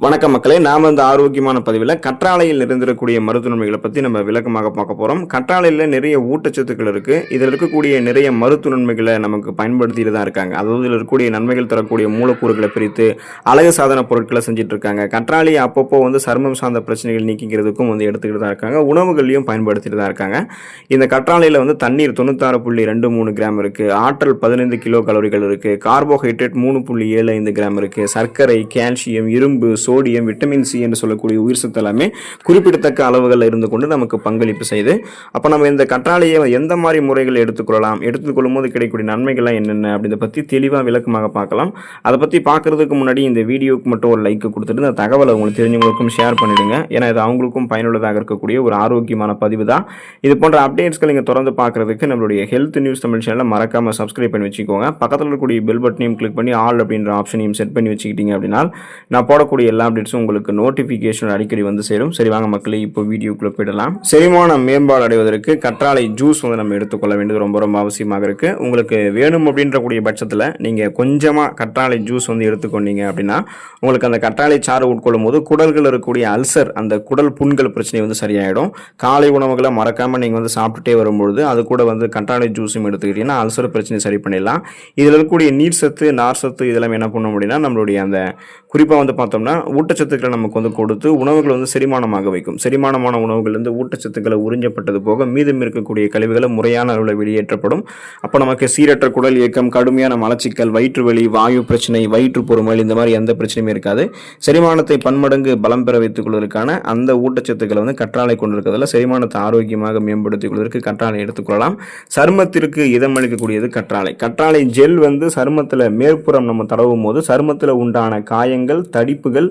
வணக்கம் மக்களே நாம இந்த ஆரோக்கியமான பதிவில் கற்றாழையில் இருந்திருக்கக்கூடிய மருத்துவ நன்மைகளை பற்றி நம்ம விளக்கமாக பார்க்க போகிறோம் கற்றாழையில் நிறைய ஊட்டச்சத்துக்கள் இருக்குது இதில் இருக்கக்கூடிய நிறைய மருத்துவ நன்மைகளை நமக்கு பயன்படுத்திட்டு தான் இருக்காங்க. அதாவது இதில் இருக்கக்கூடிய நன்மைகள் தரக்கூடிய மூலக்கூறுகளை பிரித்து அழகு சாதன பொருட்களை செஞ்சுட்டு இருக்காங்க. கற்றாழை அப்பப்போ வந்து சர்மம் சார்ந்த பிரச்சனைகள் நீக்கிக்கிறதுக்கும் வந்து எடுத்துக்கிட்டு தான் இருக்காங்க. உணவுகள்லையும் பயன்படுத்திட்டு தான் இருக்காங்க. இந்த கற்றாழையில் வந்து தண்ணீர் தொண்ணூத்தாறு புள்ளி ரெண்டு மூணு கிராம் இருக்குது ஆற்றல் பதினைந்து கிலோ கலோரிகள் இருக்குது கார்போஹைட்ரேட் மூணு புள்ளி ஏழு ஐந்து கிராம் இருக்குது சர்க்கரை கால்சியம் இரும்பு சோடியம் விட்டமின் சி என்று சொல்லக்கூடிய உயிர் சத்து எல்லாமே குறிப்பிடத்தக்க அளவுகளில் இருந்து கொண்டு நமக்கு பங்களிப்பு செய்து அப்போ நம்ம இந்த கற்றாழையை எந்த மாதிரி முறைகள் எடுத்துக்கொள்ளலாம்? எடுத்துக்கொள்ளும் போது கிடைக்கக்கூடிய நன்மைகள்லாம் என்னென்ன? அப்படின்றத பற்றி தெளிவாக விளக்கமாக பார்க்கலாம். அதை பற்றி பார்க்குறதுக்கு முன்னாடி இந்த வீடியோக்கு மட்டும் ஒரு லைக் கொடுத்துட்டு இந்த தகவலை உங்களுக்கு தெரிஞ்சவங்களுக்கும் ஷேர் பண்ணிவிடுங்க ஏன்னா இது அவங்களுக்கும் பயனுள்ளதாக இருக்கக்கூடிய ஒரு ஆரோக்கியமான பதிவு தான். இது போன்ற அப்டேட்ஸ்கள் நீங்கள் தொடர்ந்து பார்க்குறதுக்கு நம்மளுடைய ஹெல்த் நியூஸ் தமிழ் சேனலை மறக்காமல் சப்ஸ்கிரைப் பண்ணி வச்சுக்கோங்க. பக்கத்தில் இருக்கக்கூடிய பெல் பட்டனையும் கிளிக் பண்ணி ஆல் அப்படின்ற ஆப்ஷனையும் செட் பண்ணி வச்சுக்கிட்டீங்க அப்படின்னா நான் போடக்கூடிய எல்லா அப்டேட்ஸும் உங்களுக்கு நோட்டிஃபிகேஷன் அடிக்கடி வந்து சேரும். சரி வாங்க மக்களே இப்போ வீடியோக்குள்ளே போயிடலாம். செரிமானம் மேம்பாடு அடைவதற்கு கற்றாழை ஜூஸ் வந்து நம்ம எடுத்துக்கொள்ள வேண்டியது ரொம்ப ரொம்ப அவசியமாக இருக்குது உங்களுக்கு வேணும் அப்படின்ற கூடிய பட்சத்தில் நீங்கள் கொஞ்சமாக கற்றாழை ஜூஸ் வந்து எடுத்துக்கொண்டீங்க அப்படின்னா உங்களுக்கு அந்த கற்றாழை சாறு உட்கொள்ளும் போது குடல்கள் இருக்கக்கூடிய அல்சர் அந்த குடல் புண்கள் பிரச்சனை வந்து சரியாயிடும். காலை உணவுகளை மறக்காமல் நீங்கள் வந்து சாப்பிட்டுட்டே வரும்பொழுது அது கூட வந்து கற்றாழை ஜூஸும் எடுத்துக்கிட்டீங்கன்னா அல்சர் பிரச்சனை சரி பண்ணிடலாம். இதில் இருக்கக்கூடிய நீர் சத்து நார் சத்து இதெல்லாம் என்ன பண்ணும் அப்படின்னா நம்மளுடைய அந்த குறிப்பாக வந்து பார்த்தோம்னா ஊட்டச்சத்துக்களை நமக்கு வந்து கொடுத்து உணவுகளை வந்து செரிமானமாக வைக்கும். செரிமானமான உணவுகள்லேருந்து ஊட்டச்சத்துக்களை உறிஞ்சப்பட்டது போக மீதம் இருக்கக்கூடிய கழிவுகளை முறையான அளவில் வெளியேற்றப்படும். அப்போ நமக்கு சீரற்ற குடல் இயக்கம் கடுமையான மலச்சிக்கல் வயிற்றுவலி வாயு பிரச்சனை வயிற்று பொறுமல் இந்த மாதிரி எந்த பிரச்சனையும் இருக்காது. செரிமானத்தை பன்மடங்கு பலம் பெற வைத்துக் கொள்வதற்கான அந்த ஊட்டச்சத்துக்களை வந்து கற்றாழை கொண்டிருக்கிறதுல செரிமானத்தை ஆரோக்கியமாக மேம்படுத்திக் கொள்வதற்கு கற்றாழை எடுத்துக்கொள்ளலாம் சருமத்திற்கு இதமளிக்கக்கூடியது கற்றாழை. கற்றாழை ஜெல் வந்து சருமத்தில் மேற்புறம் நம்ம தடவும் போது சருமத்தில் உண்டான காயங்கள் தடிப்புகள்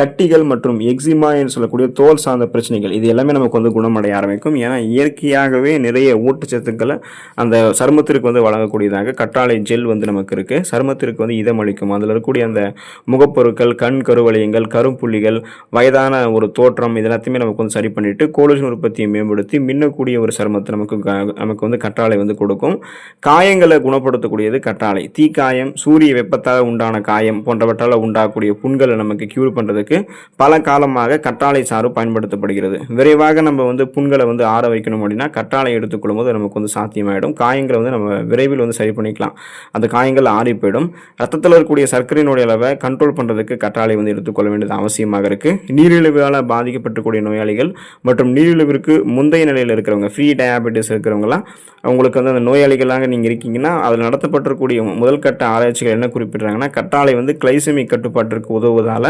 கட்டிகள் மற்றும் எக்ஸிமா என்று சொல்லக்கூடிய தோல் சார்ந்த பிரச்சனைகள் இது எல்லாமே நமக்கு வந்து குணமடைய ஆரம்பிக்கும். ஏன்னா இயற்கையாகவே நிறைய ஊட்டச்சத்துக்களை அந்த சருமத்திற்கு வந்து வழங்கக்கூடியதாக கற்றாழை ஜெல் வந்து நமக்கு இருக்குது சருமத்திற்கு வந்து இதம் அளிக்கும். அதில் இருக்கக்கூடிய அந்த முகப்பொருட்கள் கண் கருவளையங்கள் கரும்புள்ளிகள் வயதான ஒரு தோற்றம் இது எல்லாத்தையுமே நமக்கு வந்து சரி பண்ணிவிட்டு கோலஜன் உற்பத்தியை மேம்படுத்தி மின்னக்கூடிய ஒரு சருமத்தை நமக்கு க- நமக்கு வந்து கற்றாழை வந்து கொடுக்கும். காயங்களை குணப்படுத்தக்கூடியது கற்றாழை. தீக்காயம் சூரிய வெப்பத்தால் உண்டான காயம் போன்றவற்றால் உண்டாகக்கூடிய புண்களை நமக்கு க்யூர் பண்ணுறது பண்ணுறதுக்கு பல காலமாக கற்றாழை சாறு பயன்படுத்தப்படுகிறது. விரைவாக நம்ம வந்து புண்களை வந்து ஆற வைக்கணும் அப்படின்னா கற்றாழை எடுத்துக்கொள்ளும் போது நமக்கு வந்து சாத்தியமாயிடும். காயங்களை வந்து நம்ம விரைவில் வந்து சரி பண்ணிக்கலாம். அந்த காயங்கள் ஆறி போயிடும். ரத்தத்தில் இருக்கக்கூடிய சர்க்கரையினுடைய அளவை கண்ட்ரோல் பண்ணுறதுக்கு கற்றாழை வந்து எடுத்துக்கொள்ள வேண்டியது அவசியமாக இருக்குது நீரிழிவால் பாதிக்கப்பட்டக்கூடிய நோயாளிகள் மற்றும் நீரிழிவிற்கு முந்தைய நிலையில் இருக்கிறவங்க ஃப்ரீ டயாபெட்டிஸ் இருக்கிறவங்களாம் அவங்களுக்கு வந்து அந்த நோயாளிகளாக நீங்கள் இருக்கீங்கன்னா அதில் நடத்தப்பட்டிருக்கக்கூடிய முதல் கட்ட ஆராய்ச்சிகள் என்ன குறிப்பிட்றாங்கன்னா கற்றாழை வந்து கிளைசமிக் கட்டுப்பாட்டிற்கு உதவுவதால்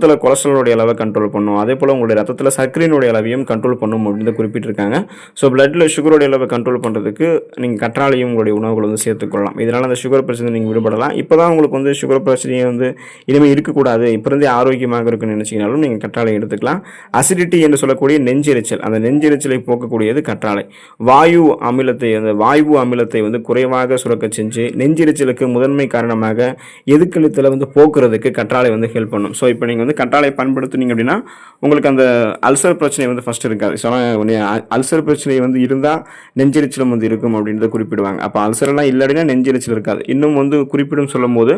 ரத்தத்தில் கொலஸ்ட்ராலோடைய அளவை கண்ட்ரோல் பண்ணும். அதே போல் உங்களுடைய ரத்தத்தில் சர்க்கரையினுடைய அளவையும் கண்ட்ரோல் பண்ணும் அப்படின்னு குறிப்பிட்டிருக்காங்க. ஸோ பிளட்டில் சுகருடைய அளவை கண்ட்ரோல் பண்ணுறதுக்கு நீங்கள் கற்றாழையும் உங்களுடைய உணவுகள் வந்து சேர்த்துக்கொள்ளலாம் இதனால் அந்த சுகர் பிரச்சனை நீங்கள் விடுபடலாம். இப்போ தான் உங்களுக்கு வந்து சுகர் பிரச்சனையை வந்து இனிமேல் இருக்கக்கூடாது. இப்போ இருந்தே ஆரோக்கியமாக இருக்குன்னு நினச்சிங்கனாலும் நீங்கள் கற்றாழை எடுத்துக்கலாம். அசிடிட்டி என்று சொல்லக்கூடிய நெஞ்செரிச்சல். அந்த நெஞ்செரிச்சலை போக்கக்கூடியது கற்றாழை. வாயு அமிலத்தை அந்த வாயு அமிலத்தை வந்து குறைவாக சுரக்க செஞ்சு நெஞ்செரிச்சலுக்கு முதன்மை காரணமாக எதுக்கெழுத்தில் வந்து போக்குறதுக்கு கற்றாழை வந்து ஹெல்ப் பண்ணும். ஸோ இப்போ நீங்கள் வந்து கற்றாழை பயன்படுத்துனீங்க அப்படின்னா உங்களுக்கு அந்த அல்சர் பிரச்சனை வந்து ஃபஸ்ட் இருக்காது. சொன்னால் அல்சர் பிரச்சனை வந்து இருந்தால் நெஞ்செரிச்சலும் வந்து இருக்கும் அப்படின்றத குறிப்பிடுவாங்க. அப்போ அல்சர்லாம் இல்லை அப்படின்னா நெஞ்செரிச்சல் இருக்காது. இன்னும் வந்து குறிப்பிடும் சொல்லும் போது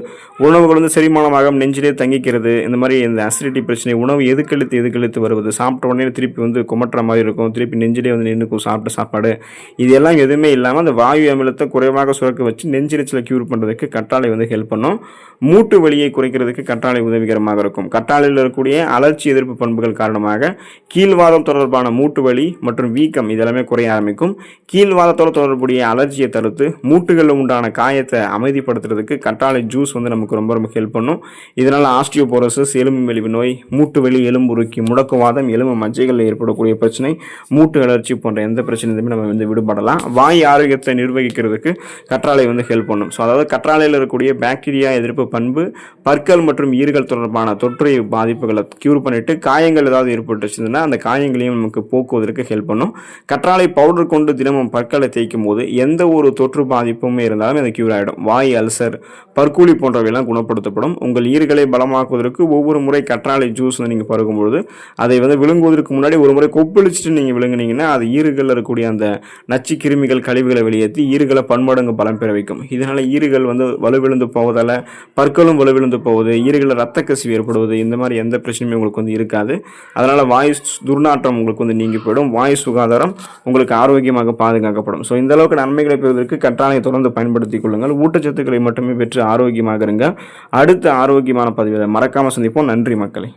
உணவுகள் வந்து செரிமானமாக நெஞ்சிலே தங்கிக்கிறது இந்த மாதிரி இந்த அசிடிட்டி பிரச்சனை உணவு எதுக்கழித்து எதுக்கழித்து வருவது சாப்பிட்ட உடனே திருப்பி வந்து குமட்டுற மாதிரி இருக்கும் திருப்பி நெஞ்சிலே வந்து நின்றுக்கும் சாப்பிட்ட சாப்பாடு இது எல்லாம் எதுவுமே இல்லாமல் அந்த வாயு அமிலத்தை குறைவாக சுரக்க வச்சு நெஞ்சிரிச்சலை க்யூர் பண்ணுறதுக்கு கற்றாழை வந்து ஹெல்ப் பண்ணும். மூட்டு வலியை குறைக்கிறதுக்கு கற்றாழை உதவிகரமாக இருக்கும். காலில் இருக்கக்கூடிய அலர்ச்சி எதிர்ப்பு பண்புகள் காரணமாக கீழ்வாதம் தொடர்பான மூட்டு வலி மற்றும் வீக்கம் இதெல்லாமே குறைய ஆரம்பிக்கும். கீழ்வாதத்தோடு தொடர்புடைய அலர்ஜியை தடுத்து மூட்டுகளில் உண்டான காயத்தை அமைதிப்படுத்துறதுக்கு கற்றாழை ஜூஸ் வந்து நமக்கு ரொம்ப ரொம்ப ஹெல்ப் பண்ணும். இதனால் ஆஸ்டியோபோரோசஸ் எலும்பு மெலிவு நோய் மூட்டு வலி எலும்புருக்கி முடக்குவாதம் எலும்பு மஜ்ஜைகளில் ஏற்படக்கூடிய பிரச்சனை மூட்டு அலர்ச்சி போன்ற எந்த பிரச்சனையுமே நம்ம வந்து விடுபடலாம். வாய் ஆரோக்கியத்தை நிர்வகிக்கிறதுக்கு கற்றாழை வந்து ஹெல்ப் பண்ணும். ஸோ அதாவது கற்றாழையில் இருக்கக்கூடிய பாக்டீரியா எதிர்ப்பு பண்பு பற்கள் மற்றும் ஈறுகள் தொடர்பான தொற்றை பாதிப்புகளை க்யூர் பண்ணிவிட்டு காயங்கள் ஏதாவது ஏற்பட்டுச்சுன்னா அந்த காயங்களையும் நமக்கு போக்குவதற்கு ஹெல்ப் பண்ணும். கற்றாழை பவுடர் கொண்டு தினமும் பற்களை தேய்க்கும் போது எந்த ஒரு தொற்று பாதிப்புமே இருந்தாலும் அது க்யூர் ஆகிடும் வாய் அல்சர் பற்கூலி போன்றவையெல்லாம் குணப்படுத்தப்படும். உங்கள் ஈர்களை பலமாக்குவதற்கு ஒவ்வொரு முறை கற்றாழை ஜூஸ் வந்து நீங்கள் பருகும்பொழுது அதை வந்து விழுங்குவதற்கு முன்னாடி ஒரு முறை கொப்பளிச்சுட்டு நீங்கள் விழுங்குனீங்கன்னா அது ஈறுகளில் இருக்கக்கூடிய அந்த நச்சு கிருமிகள் கழிவுகளை வெளியேற்றி ஈறுகளை பன்மடங்கு பலம் பெற வைக்கும். இதனால் ஈறுகள் வந்து வலுவிழுந்து போவதால் பற்களும் வலுவிழுந்து போகுது ஈறுகளில் ரத்த கசிவு ஏற்படுவது இந்த மாதிரி எந்த பிரச்சனையுமே உங்களுக்கு வந்து இருக்காது. அதனால் வாயு துர்நாற்றம் உங்களுக்கு வந்து நீங்கி போயிடும். வாயு சுகாதாரம் உங்களுக்கு ஆரோக்கியமாக பாதுகாக்கப்படும். ஸோ இந்த அளவுக்கு நன்மைகளை பெறுவதற்கு கற்றாழையை தொடர்ந்து பயன்படுத்திக் கொள்ளுங்கள். ஊட்டச்சத்துக்களை மட்டுமே பெற்று ஆரோக்கியமாக இருங்க அடுத்த ஆரோக்கியமான பதிவை மறக்காமல் சந்திப்போம். நன்றி மக்களை.